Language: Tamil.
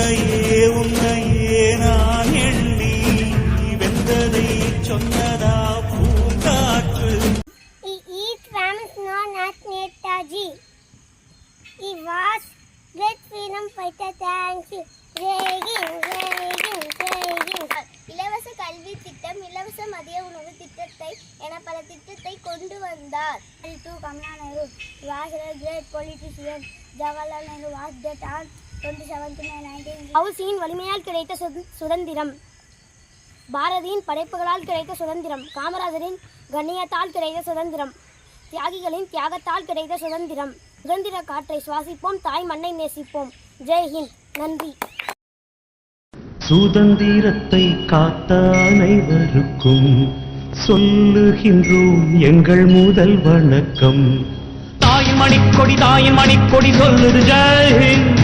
உன்னையே உன்னையே நான் எண்ணி வெந்ததை சொன்னதா பூங்காற்று It. He was great freedom fighter. Thank you. Jaying, jaying, jaying. இலவச கல்வி திட்டம் இலவச மதிய உணவு திட்டத்தை என பல திட்டத்தை கொண்டு வந்தார் to Kamala Nehru was great politician Jawaharlal Nehru was the dance ஹவுசியின் வலிமையால் கிடைத்த சுத- சுதந்திரம். பாரதியின் படைப்புகளால் கிடைத்த சுதந்திரம். காமராஜரின் கண்ணியத்தால் கிடைத்த சுதந்திரம். தியாகிகளின் தியாகத்தால் கிடைத்த சுதந்திரம். சுதந்திர காற்றை சுவாசிப்போம் தாய் மண்ணை நேசிப்போம். ஜெய் ஹிந்த். நன்றி. சுதந்திரத்தை காத்த அனைவருக்கும் சொல்லுகின்றோம் எங்கள் முதல் வணக்கம். தாயின் மணிக்கொடி தாயின் மணிக்கொடி சொல்லுது ஜெய்